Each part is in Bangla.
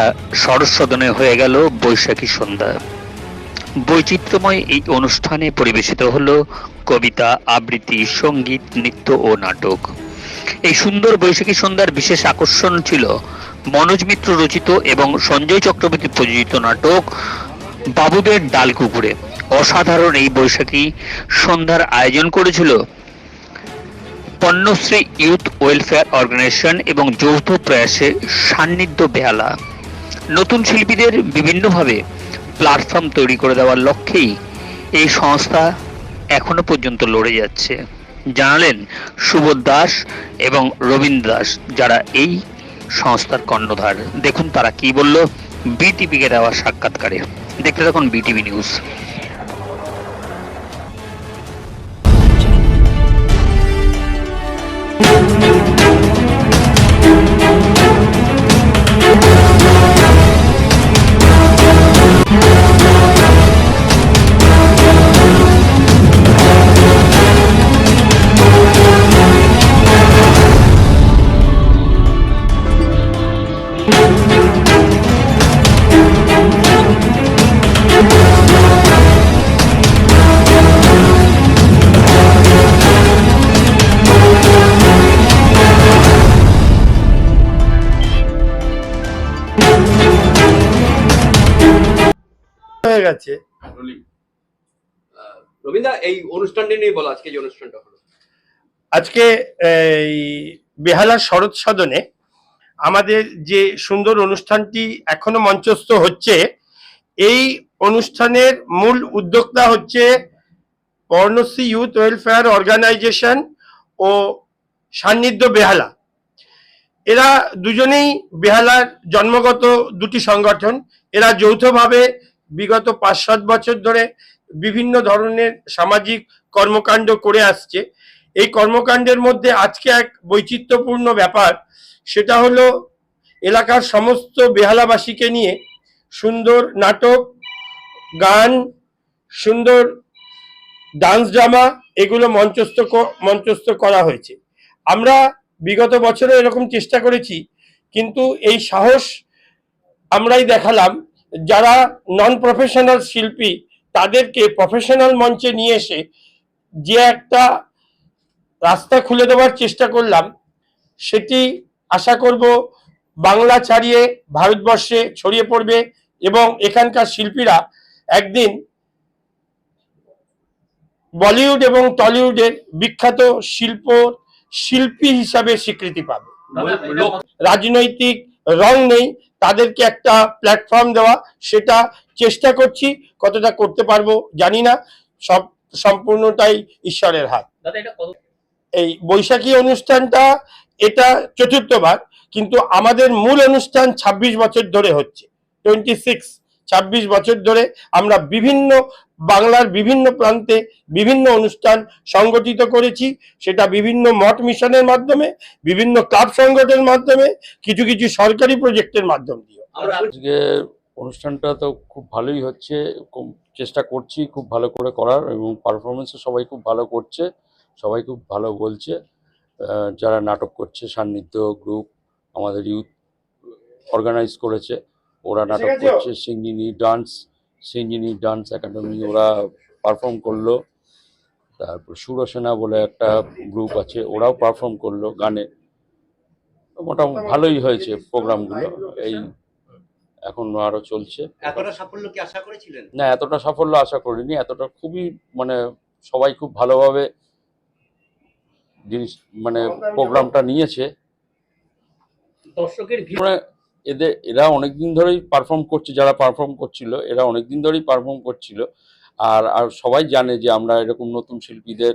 বেহালা সরস্বদনে হয়ে গেল বৈশাখী সন্ধ্যা। বৈচিত্র্যময় এই অনুষ্ঠানে পরিবেশিত হল কবিতা, আবৃত্তি, সংগীত, নৃত্য ও নাটক। এই সুন্দর বৈশাখী সন্ধ্যার বিশেষ আকর্ষণ ছিল মনোজ মিত্র রচিত এবং সঞ্জয় চক্রবর্তী প্রযোজিত নাটক বাবুদের ডাল কুকুরে অসাধারণ এই বৈশাখী সন্ধ্যার আয়োজন করেছিল পণ্যশ্রী ইউথ ওয়েলফেয়ার অর্গানাইজেশন এবং যৌথ প্রয়াসে সান্নিধ্য বেহালা। নতুন শিল্পীদের বিভিন্নভাবে প্ল্যাটফর্ম তৈরি করে দেওয়ার লক্ষ্যেই এই সংস্থা এখনও পর্যন্ত লড়ে যাচ্ছে। জানালেন সুবোধ দাস এবং রবীন্দ্র দাস, যারা এই সংস্থার কর্ণধার। দেখুন তারা কি বলল, বিটিভিকে দেওয়া সাক্ষাৎকারে। দেখতে থাকুন বিটিভি নিউজ। হয়ে গেছে। রবীন্দ্র এই অনুষ্ঠানটি নিয়ে বলো আজকে যে অনুষ্ঠানটা হলো। আজকে এই বেহালার শরৎ সদনে আমাদের যে সুন্দর অনুষ্ঠানটি এখনও মঞ্চস্থ হচ্ছে এই অনুষ্ঠানের মূল উদ্যোক্তা হচ্ছে পর্ণশ্রী ইউথ ওয়েলফেয়ার অর্গানাইজেশন ও সান্নিধ্য বেহালা। এরা দুজনেই বেহালার জন্মগত দুটি সংগঠন। এরা যৌথভাবে বিগত পাঁচ সাত বছর ধরে বিভিন্ন ধরনের সামাজিক কর্মকাণ্ড করে আসছে। এই কর্মকাণ্ডের মধ্যে আজকে এক বৈচিত্র্যপূর্ণ ব্যাপার, সেটা হলো এলাকার সমস্ত বেহালাবাসীকে নিয়ে সুন্দর নাটক, গান, সুন্দর ডান্স ড্রামা এগুলো মঞ্চস্থ মঞ্চস্থ করা হয়েছে। আমরা বিগত বছরে এরকম চেষ্টা করেছি, কিন্তু এই সাহস আমরাই দেখালাম। যারা নন প্রফেশনাল শিল্পী তাদেরকে প্রফেশনাল মঞ্চে নিয়ে এসে যে একটা রাস্তা খুলে দেওয়ার চেষ্টা করলাম সেটি আশা করব বাংলা ছাড়িয়ে ভারতবর্ষে ছড়িয়ে পড়বে এবং এখানকার শিল্পীরা একদিন বলিউড এবং টলিউডের বিখ্যাত শিল্প শিল্পী হিসাবে স্বীকৃতি পাবে। রাজনৈতিক রং নেই তাদেরকে একটা প্ল্যাটফর্ম দেওয়া সেটা চেষ্টা করছি কতটা করতে পারব জানি না সব সম্পূর্ণটাই ঈশ্বরের হাত। এই বৈশাখী অনুষ্ঠানটা এটা চতুর্থবার কিন্তু আমাদের মূল অনুষ্ঠান ২৬ বছর ধরে হচ্ছে টোয়েন্টি সিক্স ছাব্বিশ বছর ধরে আমরা বিভিন্ন বাংলার বিভিন্ন প্রান্তে বিভিন্ন অনুষ্ঠান সংগঠিত করেছি। সেটা বিভিন্ন মঠ মিশনের মাধ্যমে বিভিন্ন ক্লাব সংগঠনের মাধ্যমে কিছু কিছু সরকারি প্রজেক্টের মাধ্যম দিয়ে আমরা আজকে অনুষ্ঠানটা তো খুব ভালোই হচ্ছে চেষ্টা করছি খুব ভালো করে করার এবং পারফরমেন্সও সবাই খুব ভালো করছে সবাই খুব ভালো বলছে। যারা নাটক করছে সান্নিধ্য গ্রুপ আমাদের ইউথ অর্গানাইজ করেছে। ওরা নাটক করছে Singini dance Singini dance academy ওরা পারফর্ম করল। তারপর সুরসেনা বলে একটা গ্রুপ আছে ওরাও পারফর্ম করল গানে। মোটামুটি ভালোই হয়েছে প্রোগ্রামগুলো এই এখন আরও চলছে। এতটা সাফল্য কি আশা করেছিলেন? না এতটা সাফল্য আশা করিনি। এতটা খুবই মানে সবাই খুব ভালোভাবে জিনিস মানে প্রোগ্রামটা নিয়েছে। দর্শকের ভিড় মানে এদের এরা অনেকদিন ধরেই পারফর্ম করছে যারা পারফর্ম করছিল এরা অনেকদিন ধরেই পারফর্ম করছিল। আর আর সবাই জানে যে আমরা এরকম নতুন শিল্পীদের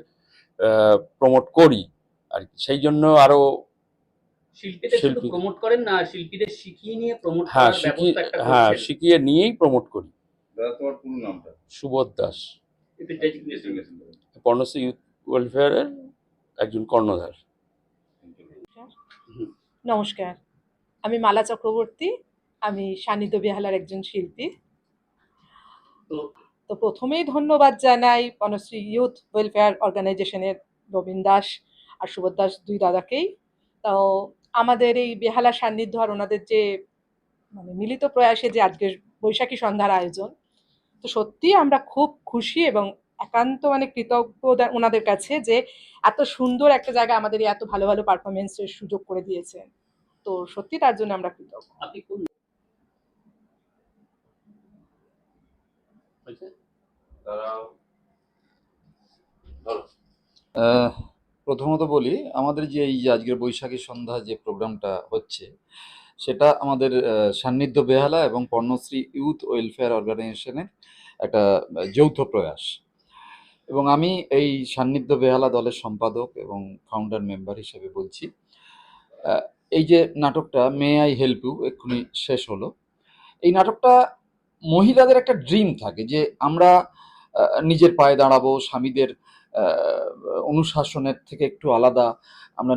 প্রমোট করি আর সেই জন্য আরও শিল্পীদের শিল্পী। প্রমোট করেন না শিল্পীদের শিখিয়ে নিয়ে প্রমোট হ্যাঁ শিখিয়ে হ্যাঁ শিখিয়ে নিয়েই প্রমোট করি। তোমার পুরো নামটা? সুবোধ দাস। একটু designation। Designation পর্ণশ্রী ইউথ ওয়েলফেয়ারের একজন কর্ণধার। নমস্কার। আমি মালা চক্রবর্তী আমি সান্নিধ্য বেহালার একজন শিল্পী। তো প্রথমেই ধন্যবাদ জানাই বনশ্রী ইউথ ওয়েলফেয়ার অর্গানাইজেশনের রবীন দাস আর সুবোধ দাস দুই দাদাকেই। তো আমাদের এই বেহালা সান্নিধ্য আর ওনাদের যে মানে মিলিত প্রয়াসে যে আজকের বৈশাখী সন্ধ্যার আয়োজন তো সত্যি আমরা খুব খুশি এবং একান্ত মানে কৃতজ্ঞ ওনাদের কাছে যে এত সুন্দর একটা জায়গা আমাদের এত ভালো ভালো পারফরমেন্সের সুযোগ করে দিয়েছেন। তো সত্যি তার জন্য আমরা কৃতজ্ঞ। আপনি কোন প্রথমত বলি আমাদের যে এই যে আজকের বৈশাখী সন্ধ্যা যে প্রোগ্রামটা হচ্ছে সেটা আমাদের সান্নিধ্য বেহালা এবং পর্ণশ্রী ইউথ ওয়েলফেয়ার অর্গানাইজেশনের একটা যৌথ প্রয়াস। এবং আমি এই সান্নিধ্য বেহালা দলের সম্পাদক এবং ফাউন্ডার মেম্বার হিসেবে বলছি এই যে নাটকটা মে আই হেল্প ইউ, এক্ষুনি শেষ হলো। এই নাটকটা মহিলাদের একটা ড্রিম থাকে যে আমরা নিজের পায়ে দাঁড়াবো, স্বামীদের অনুশাসনের থেকে একটু আলাদা, আমরা